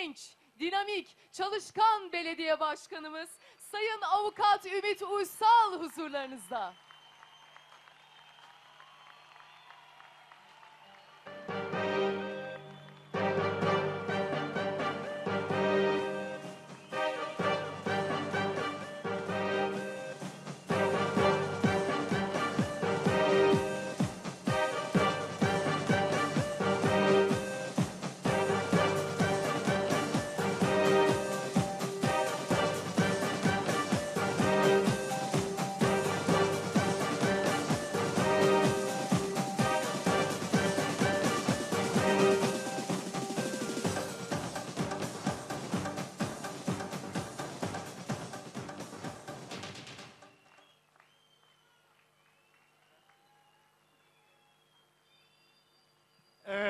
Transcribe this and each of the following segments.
genç, dinamik, çalışkan belediye başkanımız Sayın Avukat Ümit Uysal huzurlarınızda.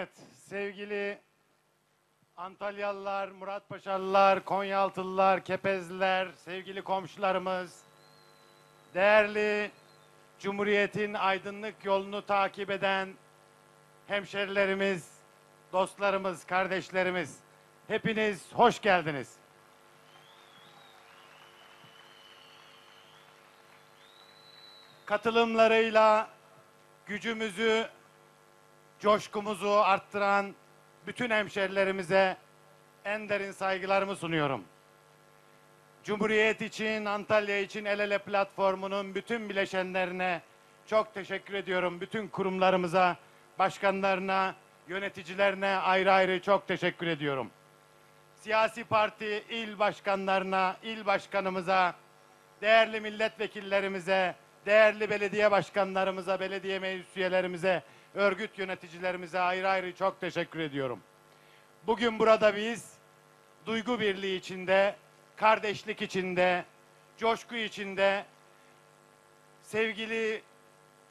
Evet, sevgili Antalyalılar, Muratpaşalılar, Konyaaltılılar, Kepezliler, sevgili komşularımız, değerli Cumhuriyet'in aydınlık yolunu takip eden hemşerilerimiz, dostlarımız, kardeşlerimiz, hepiniz hoş geldiniz. Katılımlarıyla gücümüzü coşkumuzu arttıran bütün hemşerilerimize en derin saygılarımı sunuyorum. Cumhuriyet için, Antalya için El Ele platformunun bütün bileşenlerine çok teşekkür ediyorum. Bütün kurumlarımıza, başkanlarına, yöneticilerine ayrı ayrı çok teşekkür ediyorum. Siyasi parti il başkanlarına, il başkanımıza, değerli milletvekillerimize, değerli belediye başkanlarımıza, belediye meclis üyelerimize, örgüt yöneticilerimize ayrı ayrı çok teşekkür ediyorum. Bugün burada biz duygu birliği içinde, kardeşlik içinde, coşku içinde sevgili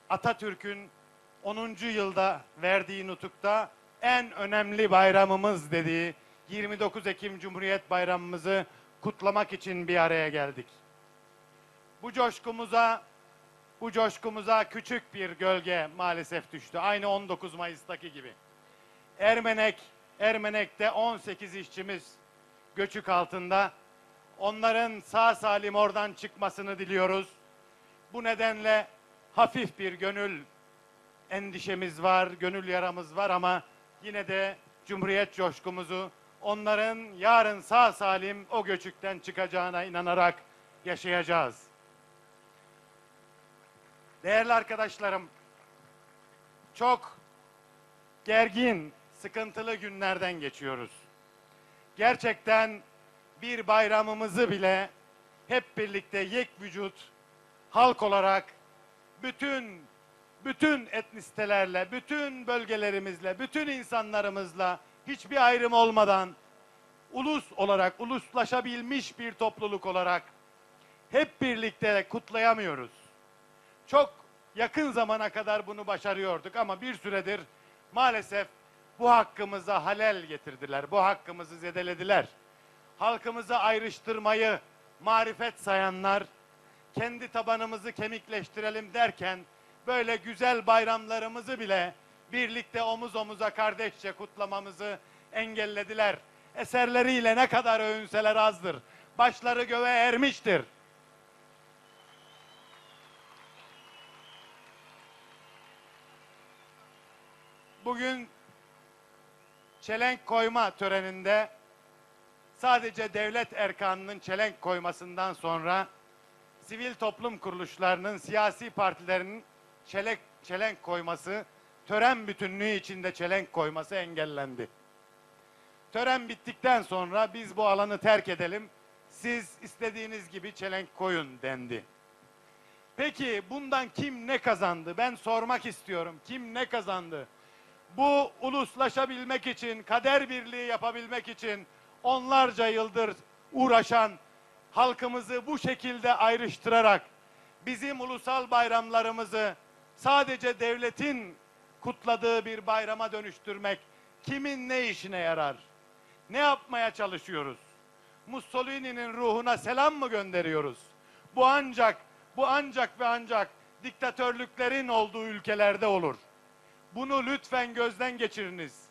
Atatürk'ün 10. yılda verdiği nutukta en önemli bayramımız dediği 29 Ekim Cumhuriyet Bayramımızı kutlamak için bir araya geldik. Bu coşkumuza bu coşkumuza küçük bir gölge maalesef düştü. Aynı 19 Mayıs'taki gibi. Ermenek, Ermenek'te 18 işçimiz göçük altında. Onların sağ salim oradan çıkmasını diliyoruz. Bu nedenle hafif bir gönül endişemiz var, gönül yaramız var ama yine de Cumhuriyet coşkumuzu onların yarın sağ salim o göçükten çıkacağına inanarak yaşayacağız. Değerli arkadaşlarım, çok gergin, sıkıntılı günlerden geçiyoruz. Gerçekten bir bayramımızı bile hep birlikte yek vücut, halk olarak bütün bütün etnisitelerle, bütün bölgelerimizle, bütün insanlarımızla hiçbir ayrım olmadan ulus olarak, uluslaşabilmiş bir topluluk olarak hep birlikte kutlayamıyoruz. Çok yakın zamana kadar bunu başarıyorduk ama bir süredir maalesef bu hakkımıza halel getirdiler. Bu hakkımızı zedelediler. Halkımızı ayrıştırmayı marifet sayanlar kendi tabanımızı kemikleştirelim derken böyle güzel bayramlarımızı bile birlikte omuz omuza kardeşçe kutlamamızı engellediler. Eserleriyle ne kadar övünseler azdır. Başları göğe ermiştir. Bugün çelenk koyma töreninde sadece devlet erkanının çelenk koymasından sonra sivil toplum kuruluşlarının, siyasi partilerin çelenk, çelenk koyması, tören bütünlüğü içinde çelenk koyması engellendi. Tören bittikten sonra biz bu alanı terk edelim, siz istediğiniz gibi çelenk koyun dendi. Peki bundan kim ne kazandı? Ben sormak istiyorum. Kim ne kazandı? Bu uluslaşabilmek için, kader birliği yapabilmek için onlarca yıldır uğraşan halkımızı bu şekilde ayrıştırarak bizim ulusal bayramlarımızı sadece devletin kutladığı bir bayrama dönüştürmek kimin ne işine yarar? Ne yapmaya çalışıyoruz? Mussolini'nin ruhuna selam mı gönderiyoruz? Bu ancak bu ancak ve ancak diktatörlüklerin olduğu ülkelerde olur. Bunu lütfen gözden geçiriniz.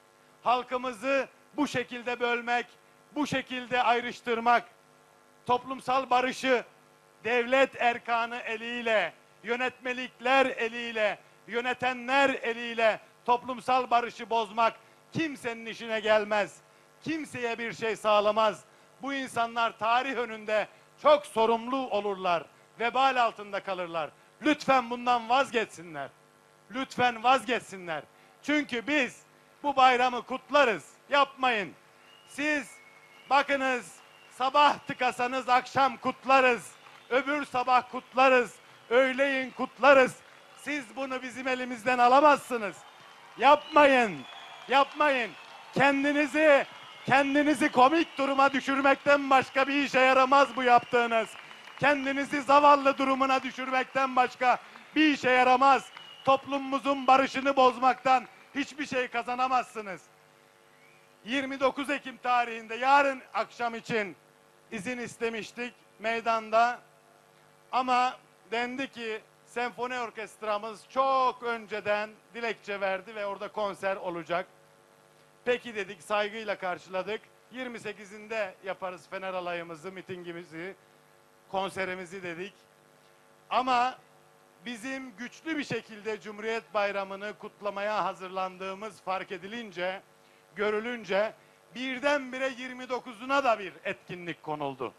Halkımızı bu şekilde bölmek bu şekilde ayrıştırmak, toplumsal barışı devlet erkanı eliyle, yönetmelikler eliyle, yönetenler eliyle toplumsal barışı bozmak kimsenin işine gelmez. Kimseye bir şey sağlamaz. Bu insanlar tarih önünde çok sorumlu olurlar. Vebal altında kalırlar. Lütfen bundan vazgeçsinler. Lütfen vazgeçsinler. Çünkü biz bu bayramı kutlarız. Yapmayın. Siz bakınız sabah tıkasanız akşam kutlarız. Öbür sabah kutlarız. Öğleyin kutlarız. Siz bunu bizim elimizden alamazsınız. Yapmayın. Yapmayın. Kendinizi kendinizi komik duruma düşürmekten başka bir işe yaramaz bu yaptığınız. Kendinizi zavallı durumuna düşürmekten başka bir işe yaramaz. Toplumumuzun barışını bozmaktan hiçbir şey kazanamazsınız. 29 Ekim tarihinde yarın akşam için izin istemiştik meydanda. Ama dendi ki senfoni orkestramız çok önceden dilekçe verdi ve orada konser olacak. Peki dedik saygıyla karşıladık. 28'inde yaparız Fener alayımızı, mitingimizi, konserimizi dedik. Ama bizim güçlü bir şekilde Cumhuriyet Bayramı'nı kutlamaya hazırlandığımız fark edilince, görülünce birdenbire 29'una da bir etkinlik konuldu.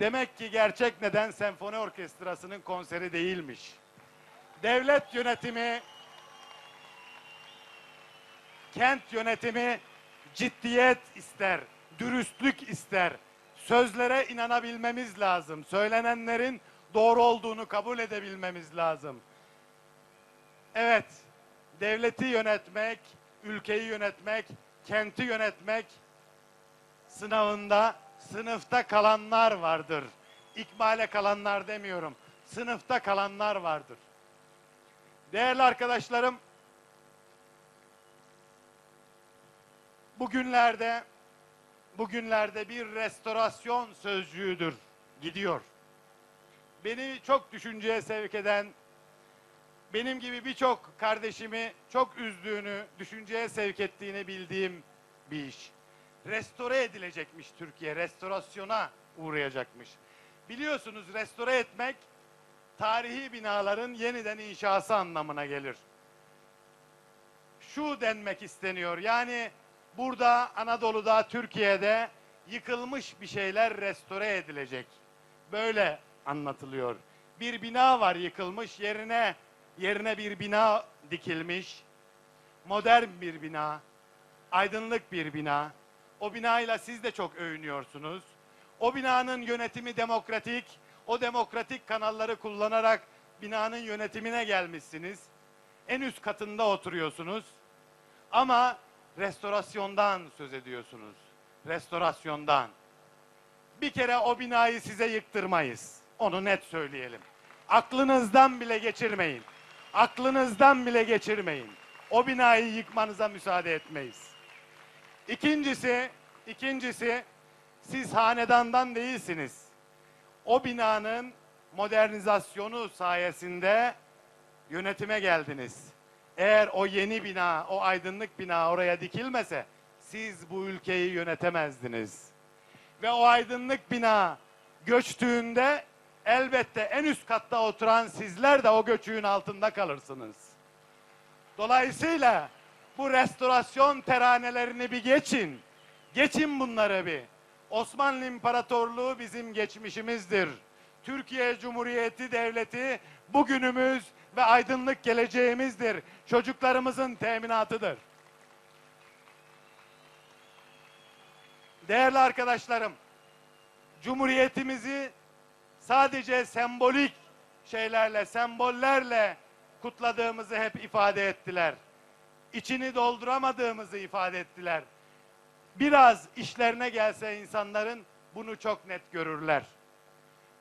Demek ki gerçek neden senfoni orkestrasının konseri değilmiş. Devlet yönetimi, kent yönetimi ciddiyet ister, dürüstlük ister. Sözlere inanabilmemiz lazım. Söylenenlerin doğru olduğunu kabul edebilmemiz lazım. Evet, devleti yönetmek, ülkeyi yönetmek, kenti yönetmek sınavında sınıfta kalanlar vardır. İkmale kalanlar demiyorum. Sınıfta kalanlar vardır. Değerli arkadaşlarım, bugünlerde bugünlerde bir restorasyon sözcüğüdür gidiyor. Beni çok düşünceye sevk eden benim gibi birçok kardeşimi çok üzdüğünü, düşünceye sevk ettiğini bildiğim bir iş. Restore edilecekmiş Türkiye, restorasyona uğrayacakmış. Biliyorsunuz restore etmek tarihi binaların yeniden inşası anlamına gelir. Şu denmek isteniyor. Yani burada Anadolu'da, Türkiye'de yıkılmış bir şeyler restore edilecek. Böyle anlatılıyor. Bir bina var yıkılmış, yerine yerine bir bina dikilmiş. Modern bir bina, aydınlık bir bina. O binayla siz de çok övünüyorsunuz. O binanın yönetimi demokratik, o demokratik kanalları kullanarak binanın yönetimine gelmişsiniz. En üst katında oturuyorsunuz. Ama restorasyondan söz ediyorsunuz. Restorasyondan. Bir kere o binayı size yıktırmayız. Onu net söyleyelim. Aklınızdan bile geçirmeyin. Aklınızdan bile geçirmeyin. O binayı yıkmanıza müsaade etmeyiz. İkincisi, ikincisi siz hanedandan değilsiniz. O binanın modernizasyonu sayesinde yönetime geldiniz. Eğer o yeni bina, o aydınlık bina oraya dikilmese siz bu ülkeyi yönetemezdiniz. Ve o aydınlık bina göçtüğünde elbette en üst katta oturan sizler de o göçüğün altında kalırsınız. Dolayısıyla bu restorasyon teranelerini bir geçin. Geçin bunları bir. Osmanlı İmparatorluğu bizim geçmişimizdir. Türkiye Cumhuriyeti Devleti bugünümüz ve aydınlık geleceğimizdir. Çocuklarımızın teminatıdır. Değerli arkadaşlarım, Cumhuriyetimizi sadece sembolik şeylerle, sembollerle kutladığımızı hep ifade ettiler. İçini dolduramadığımızı ifade ettiler. Biraz işlerine gelse insanların bunu çok net görürler.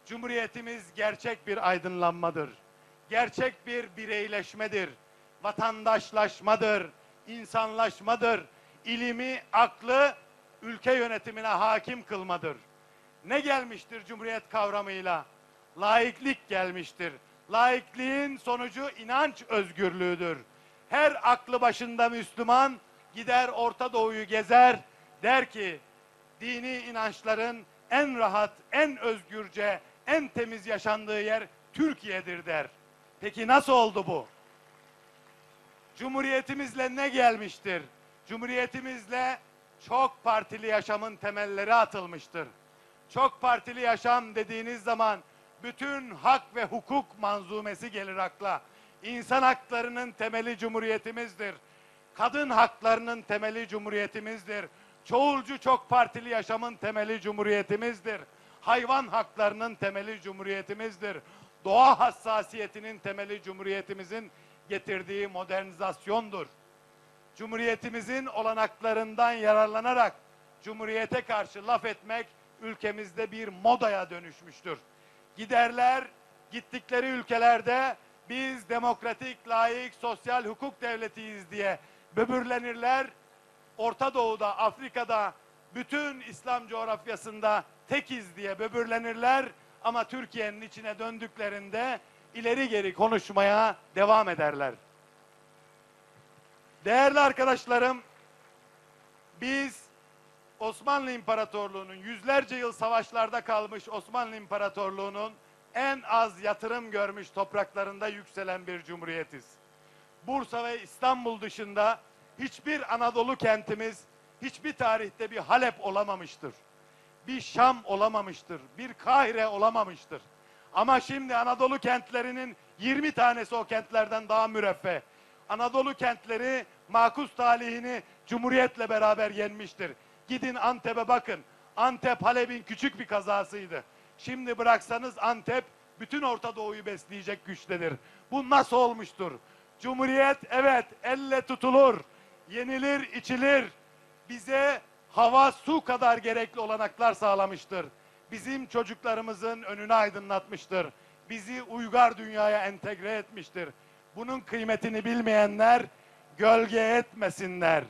Cumhuriyetimiz gerçek bir aydınlanmadır. Gerçek bir bireyleşmedir. Vatandaşlaşmadır, insanlaşmadır. İlimi, aklı ülke yönetimine hakim kılmadır. Ne gelmiştir Cumhuriyet kavramıyla? Laiklik gelmiştir. Laikliğin sonucu inanç özgürlüğüdür. Her aklı başında Müslüman gider Orta Doğu'yu gezer der ki dini inançların en rahat, en özgürce, en temiz yaşandığı yer Türkiye'dir der. Peki nasıl oldu bu? Cumhuriyetimizle ne gelmiştir? Cumhuriyetimizle çok partili yaşamın temelleri atılmıştır. Çok partili yaşam dediğiniz zaman bütün hak ve hukuk manzumesi gelir akla. İnsan haklarının temeli cumhuriyetimizdir. Kadın haklarının temeli cumhuriyetimizdir. Çoğulcu çok partili yaşamın temeli cumhuriyetimizdir. Hayvan haklarının temeli cumhuriyetimizdir. Doğa hassasiyetinin temeli cumhuriyetimizin getirdiği modernizasyondur. Cumhuriyetimizin olanaklarından yararlanarak Cumhuriyete karşı laf etmek ülkemizde bir modaya dönüşmüştür. Giderler gittikleri ülkelerde biz demokratik, layık, sosyal hukuk devletiyiz diye böbürlenirler. Orta Doğu'da, Afrika'da, bütün İslam coğrafyasında tekiz diye böbürlenirler. Ama Türkiye'nin içine döndüklerinde ileri geri konuşmaya devam ederler. Değerli arkadaşlarım, biz Osmanlı İmparatorluğu'nun yüzlerce yıl savaşlarda kalmış Osmanlı İmparatorluğu'nun en az yatırım görmüş topraklarında yükselen bir cumhuriyetiz. Bursa ve İstanbul dışında hiçbir Anadolu kentimiz hiçbir tarihte bir Halep olamamıştır. Bir Şam olamamıştır. Bir Kahire olamamıştır. Ama şimdi Anadolu kentlerinin 20 tanesi o kentlerden daha müreffeh. Anadolu kentleri makus talihini Cumhuriyet'le beraber yenmiştir. Gidin Antep'e bakın. Antep Halep'in küçük bir kazasıydı. Şimdi bıraksanız Antep bütün Orta Doğu'yu besleyecek güçtedir. Bu nasıl olmuştur? Cumhuriyet evet elle tutulur, yenilir, içilir. Bize hava, su kadar gerekli olanaklar sağlamıştır. Bizim çocuklarımızın önünü aydınlatmıştır. Bizi uygar dünyaya entegre etmiştir. Bunun kıymetini bilmeyenler gölge etmesinler.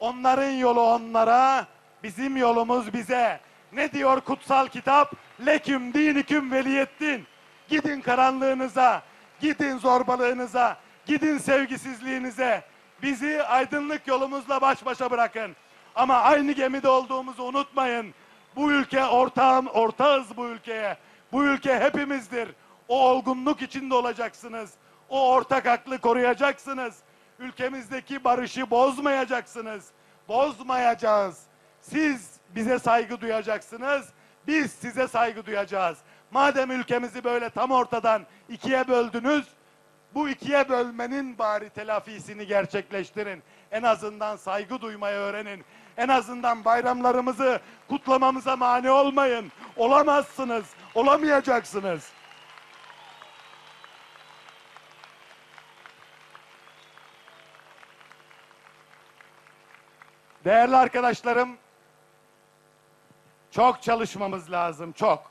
Onların yolu onlara, bizim yolumuz bize. Ne diyor kutsal kitap? Leküm diniküm veliyettin. Gidin karanlığınıza, gidin zorbalığınıza, gidin sevgisizliğinize. Bizi aydınlık yolumuzla baş başa bırakın. Ama aynı gemide olduğumuzu unutmayın. Bu ülke ortağım, ortağız bu ülkeye. Bu ülke hepimizdir. O olgunluk içinde olacaksınız. O ortak aklı koruyacaksınız. Ülkemizdeki barışı bozmayacaksınız. Bozmayacağız. Siz bize saygı duyacaksınız. Biz size saygı duyacağız. Madem ülkemizi böyle tam ortadan ikiye böldünüz, bu ikiye bölmenin bari telafisini gerçekleştirin. En azından saygı duymayı öğrenin. En azından bayramlarımızı kutlamamıza mani olmayın. Olamazsınız, olamayacaksınız. Değerli arkadaşlarım, çok çalışmamız lazım, çok.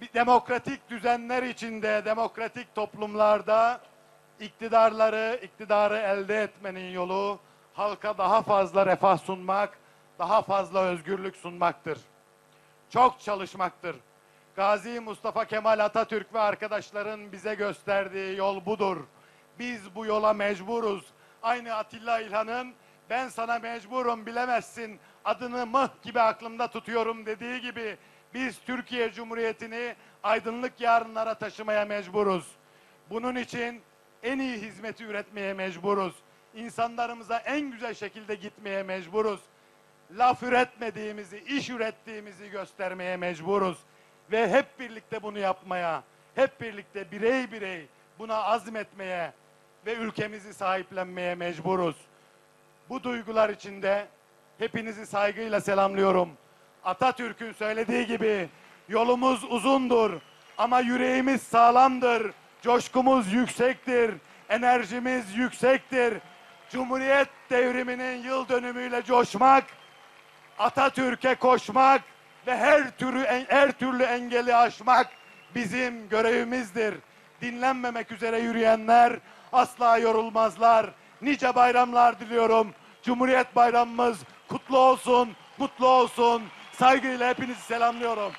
Bir demokratik düzenler içinde, demokratik toplumlarda iktidarları, iktidarı elde etmenin yolu halka daha fazla refah sunmak, daha fazla özgürlük sunmaktır. Çok çalışmaktır. Gazi Mustafa Kemal Atatürk ve arkadaşların bize gösterdiği yol budur. Biz bu yola mecburuz. Aynı Atilla İlhan'ın ben sana mecburum bilemezsin adını mıh gibi aklımda tutuyorum dediği gibi biz Türkiye Cumhuriyeti'ni aydınlık yarınlara taşımaya mecburuz. Bunun için en iyi hizmeti üretmeye mecburuz. İnsanlarımıza en güzel şekilde gitmeye mecburuz. Laf üretmediğimizi, iş ürettiğimizi göstermeye mecburuz. Ve hep birlikte bunu yapmaya, hep birlikte birey birey buna azmetmeye ve ülkemizi sahiplenmeye mecburuz. Bu duygular içinde hepinizi saygıyla selamlıyorum. Atatürk'ün söylediği gibi yolumuz uzundur ama yüreğimiz sağlamdır. Coşkumuz yüksektir, enerjimiz yüksektir. Cumhuriyet devriminin yıl dönümüyle coşmak, Atatürk'e koşmak ve her türlü her türlü engeli aşmak bizim görevimizdir. Dinlenmemek üzere yürüyenler asla yorulmazlar. Nice bayramlar diliyorum. Cumhuriyet bayramımız kutlu olsun, mutlu olsun. Saygıyla hepinizi selamlıyorum.